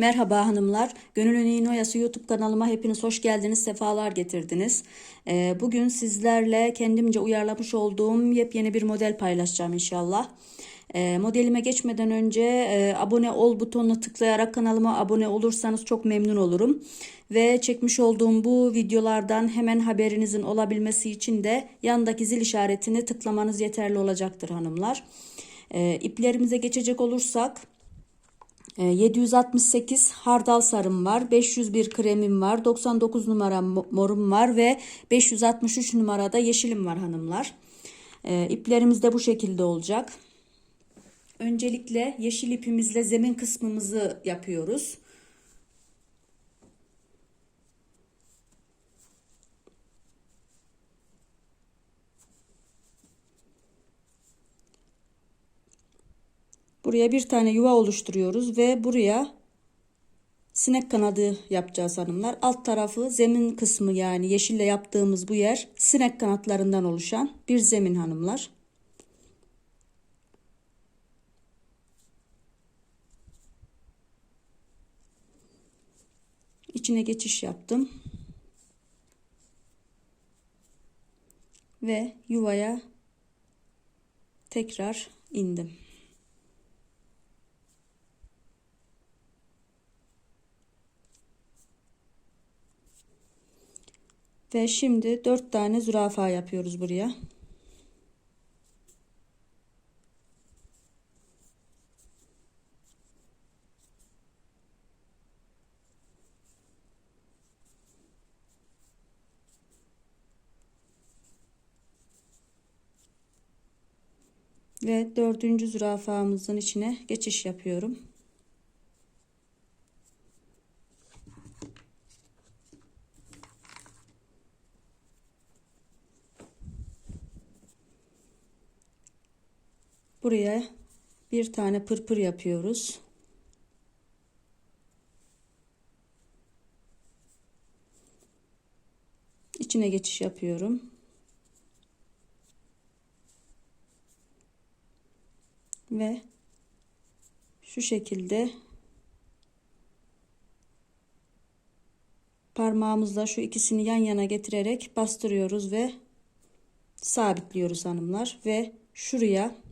Merhaba hanımlar. Gönülün İğne Oyası YouTube kanalıma hepiniz hoş geldiniz, sefalar getirdiniz. Ee, bugün sizlerle kendimce uyarlamış olduğum yepyeni bir model paylaşacağım inşallah. Ee, modelime geçmeden önce e, abone ol butonuna tıklayarak kanalıma abone olursanız çok memnun olurum. Ve çekmiş olduğum bu videolardan hemen haberinizin olabilmesi için de yandaki zil işaretini tıklamanız yeterli olacaktır hanımlar. Ee, iplerimize geçecek olursak... 768 hardal sarım var. 501 kremim var. 99 numara morum var ve 563 numarada yeşilim var hanımlar. İplerimiz de bu şekilde olacak. Öncelikle yeşil ipimizle zemin kısmımızı yapıyoruz. Buraya bir tane yuva oluşturuyoruz ve buraya sinek kanadı yapacağız hanımlar. Alt tarafı zemin kısmı yani yeşille yaptığımız bu yer sinek kanatlarından oluşan bir zemin hanımlar. İçine geçiş yaptım. Ve yuvaya tekrar indim. Ve şimdi 4 tane zürafa yapıyoruz buraya. Ve dördüncü zürafamızın içine geçiş yapıyorum. Buraya bir tane pırpır yapıyoruz. İçine geçiş yapıyorum. Ve şu şekilde parmağımızla şu ikisini yan yana getirerek bastırıyoruz ve sabitliyoruz hanımlar ve şuraya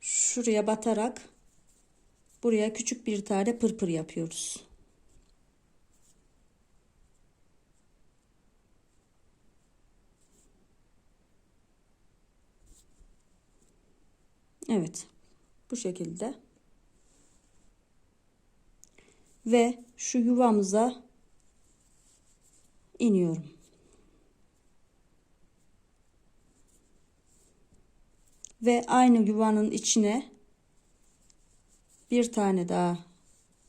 şuraya batarak buraya küçük bir tane pırpır yapıyoruz. Evet. Bu şekilde. Ve şu yuvamıza iniyorum. Ve aynı yuvanın içine bir tane daha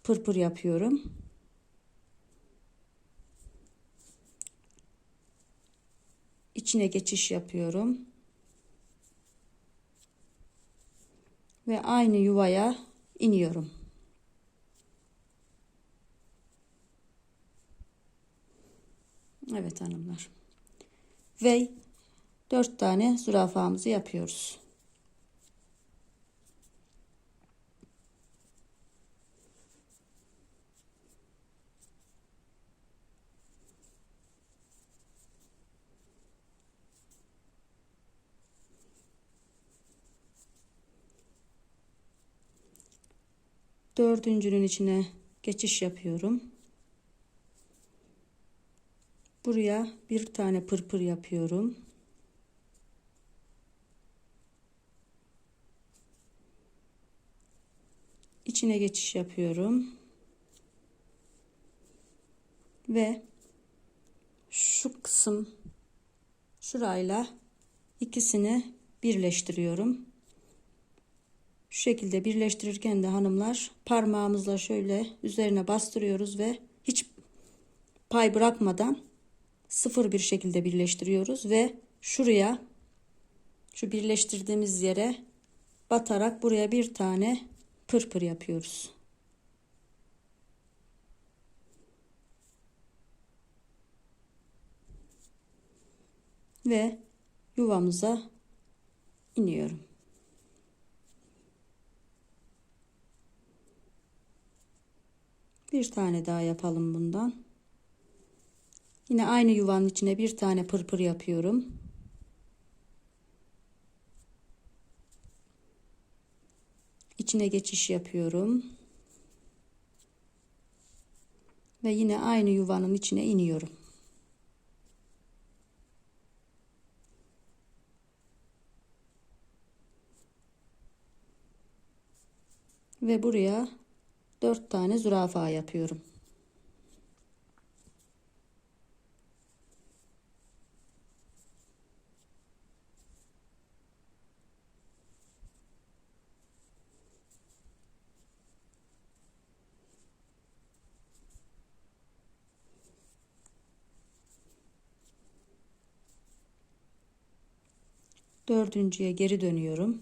pırpır yapıyorum. İçine geçiş yapıyorum. Ve aynı yuvaya iniyorum. Evet hanımlar. Ve dört tane zürafamızı yapıyoruz. Dördüncünün içine geçiş yapıyorum. Buraya bir tane pırpır yapıyorum. İçine geçiş yapıyorum. Ve şu kısım şurayla ikisini birleştiriyorum. Şu şekilde birleştirirken de hanımlar parmağımızla şöyle üzerine bastırıyoruz ve hiç pay bırakmadan sıfır bir şekilde birleştiriyoruz ve şuraya şu birleştirdiğimiz yere batarak buraya bir tane pırpır yapıyoruz. Ve yuvamıza iniyorum. Bir tane daha yapalım bundan. Yine aynı yuvanın içine bir tane pırpır yapıyorum. İçine geçiş yapıyorum. Ve yine aynı yuvanın içine iniyorum. Ve buraya 4 tane zürafa yapıyorum. Dördüncüye geri dönüyorum.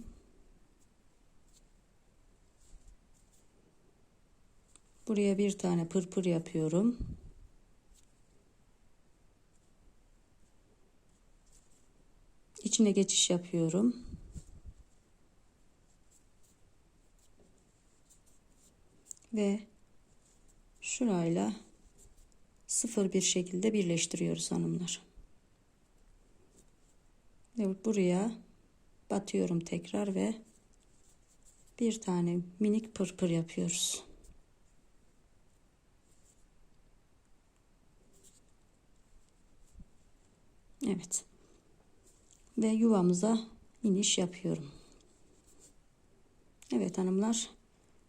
Buraya bir tane pırpır yapıyorum. İçine geçiş yapıyorum. Ve şurayla sıfır bir şekilde birleştiriyoruz hanımlar. Ve buraya batıyorum tekrar ve bir tane minik pırpır yapıyoruz. Evet. Ve yuvamıza iniş yapıyorum. Evet hanımlar.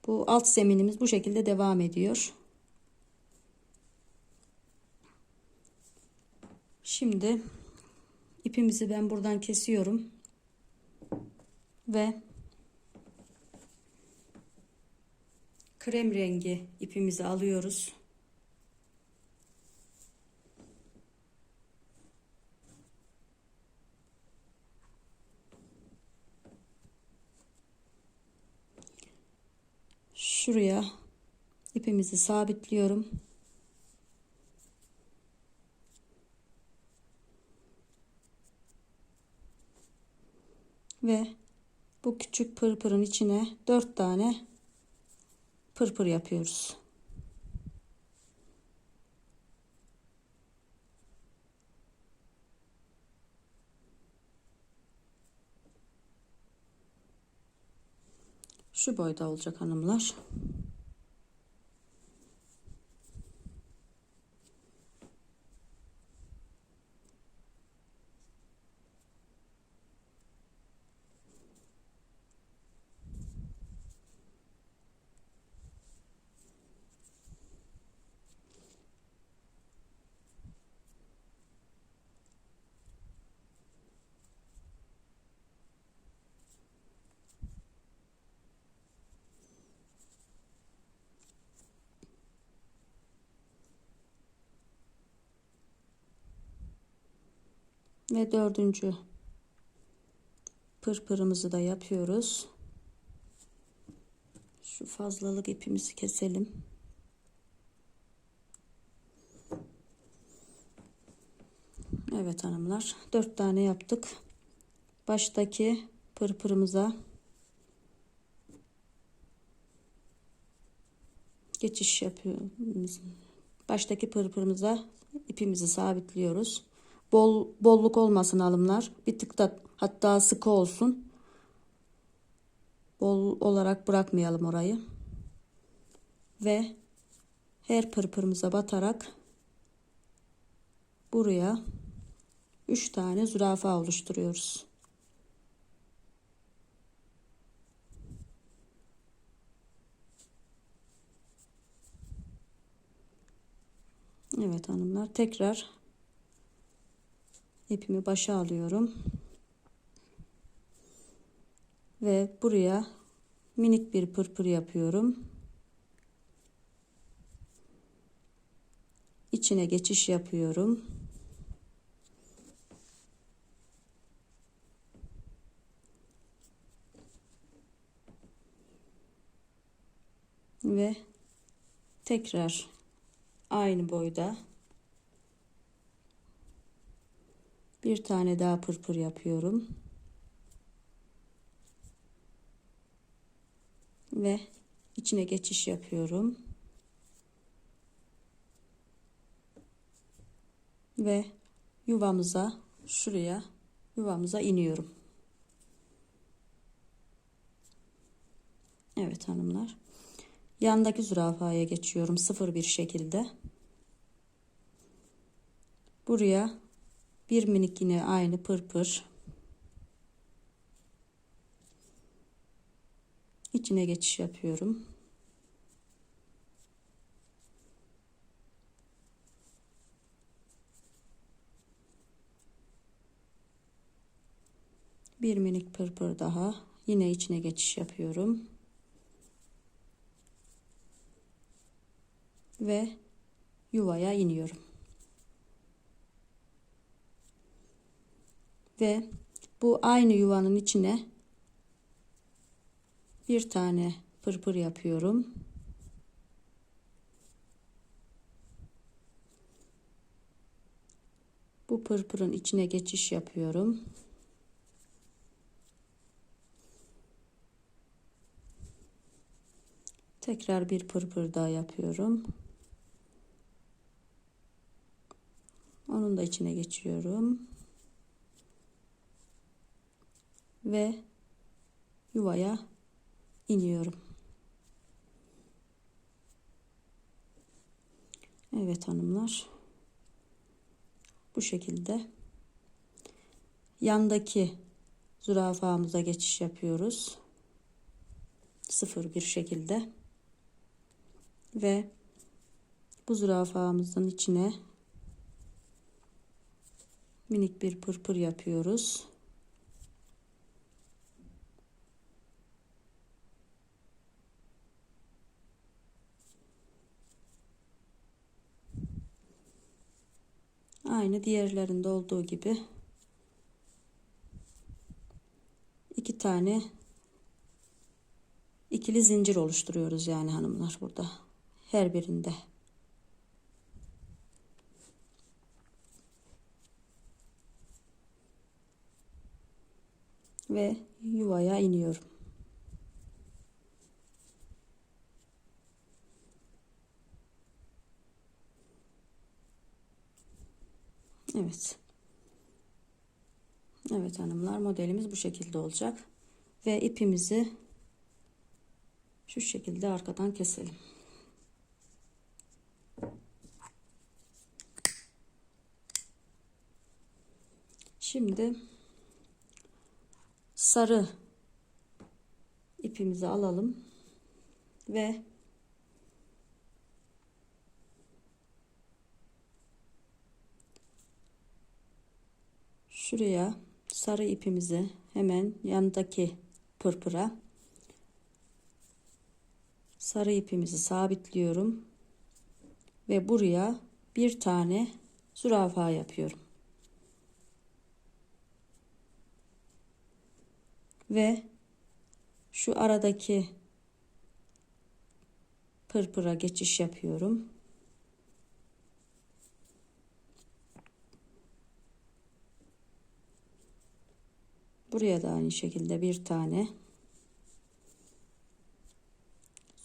Bu alt zeminimiz bu şekilde devam ediyor. Şimdi ipimizi ben buradan kesiyorum. Ve krem rengi ipimizi alıyoruz. Şuraya ipimizi sabitliyorum. Ve bu küçük pırpırın içine dört tane pırpır yapıyoruz. Şu boyda olacak hanımlar. Ve dördüncü pırpırımızı da yapıyoruz. Şu fazlalık ipimizi keselim. Evet hanımlar. Dört tane yaptık. Baştaki pırpırımıza geçiş yapıyoruz. Baştaki pırpırımıza ipimizi sabitliyoruz. Bol, bolluk olmasın alımlar. Bir tık da hatta sıkı olsun. Bol olarak bırakmayalım orayı. Ve her pırpırımıza batarak buraya 3 tane zürafa oluşturuyoruz. Evet hanımlar tekrar ipimi başa alıyorum. Ve buraya minik bir pırpır yapıyorum. İçine geçiş yapıyorum. Ve tekrar aynı boyda Bir tane daha pırpır yapıyorum. Ve içine geçiş yapıyorum. Ve yuvamıza şuraya yuvamıza iniyorum. Evet hanımlar. Yandaki zürafaya geçiyorum sıfır bir şekilde. Buraya bir minik yine aynı pırpır içine geçiş yapıyorum. Bir minik pırpır daha yine içine geçiş yapıyorum. Ve yuvaya iniyorum. Ve bu aynı yuvanın içine bir tane pırpır yapıyorum. Bu pırpırın içine geçiş yapıyorum. Tekrar bir pırpır daha yapıyorum. Onun da içine geçiyorum. Ve yuvaya iniyorum. Evet hanımlar. Bu şekilde yandaki zürafamıza geçiş yapıyoruz. Sıfır bir şekilde ve bu zürafamızın içine minik bir pırpır yapıyoruz. Aynı diğerlerinde olduğu gibi iki tane ikili zincir oluşturuyoruz yani hanımlar burada her birinde. Ve yuvaya iniyorum. Evet. Evet hanımlar modelimiz bu şekilde olacak. Ve ipimizi şu şekilde arkadan keselim. Şimdi sarı ipimizi alalım ve şuraya sarı ipimizi hemen yandaki pırpıra sarı ipimizi sabitliyorum ve buraya bir tane zürafa yapıyorum. Ve şu aradaki pırpıra geçiş yapıyorum. Buraya da aynı şekilde bir tane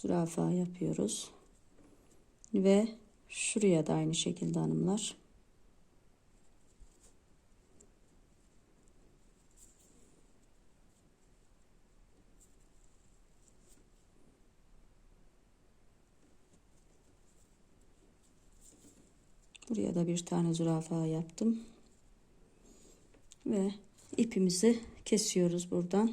zürafa yapıyoruz. Ve şuraya da aynı şekilde hanımlar. Buraya da bir tane zürafa yaptım. Ve ipimizi kesiyoruz buradan.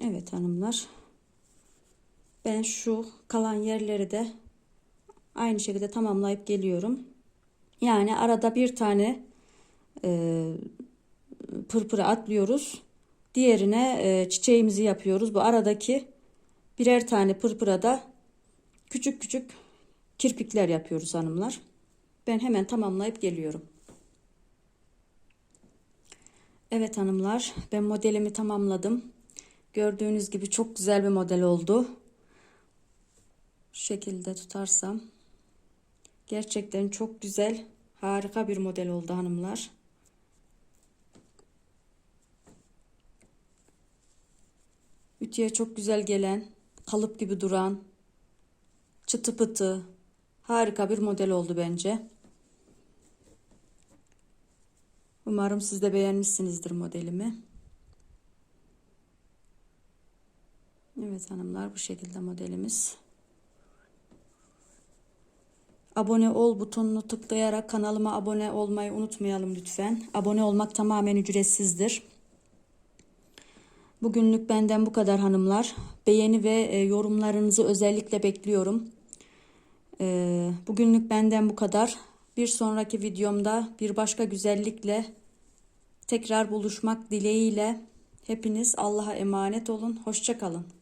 Evet hanımlar. Ben şu kalan yerleri de aynı şekilde tamamlayıp geliyorum. Yani arada bir tane e, pırpırı atlıyoruz. Diğerine e, çiçeğimizi yapıyoruz. Bu aradaki birer tane pırpıra da küçük küçük kirpikler yapıyoruz hanımlar. Ben hemen tamamlayıp geliyorum. Evet hanımlar ben modelimi tamamladım. Gördüğünüz gibi çok güzel bir model oldu. Şekilde tutarsam. Gerçekten çok güzel, harika bir model oldu hanımlar. Ütüye çok güzel gelen, kalıp gibi duran, çıtı pıtı, harika bir model oldu bence. Umarım siz de beğenmişsinizdir modelimi. Evet hanımlar bu şekilde modelimiz. Abone ol butonunu tıklayarak kanalıma abone olmayı unutmayalım lütfen. Abone olmak tamamen ücretsizdir. Bugünlük benden bu kadar hanımlar. Beğeni ve e, yorumlarınızı özellikle bekliyorum. E, bugünlük benden bu kadar. Bir sonraki videomda bir başka güzellikle tekrar buluşmak dileğiyle hepiniz Allah'a emanet olun. Hoşçakalın.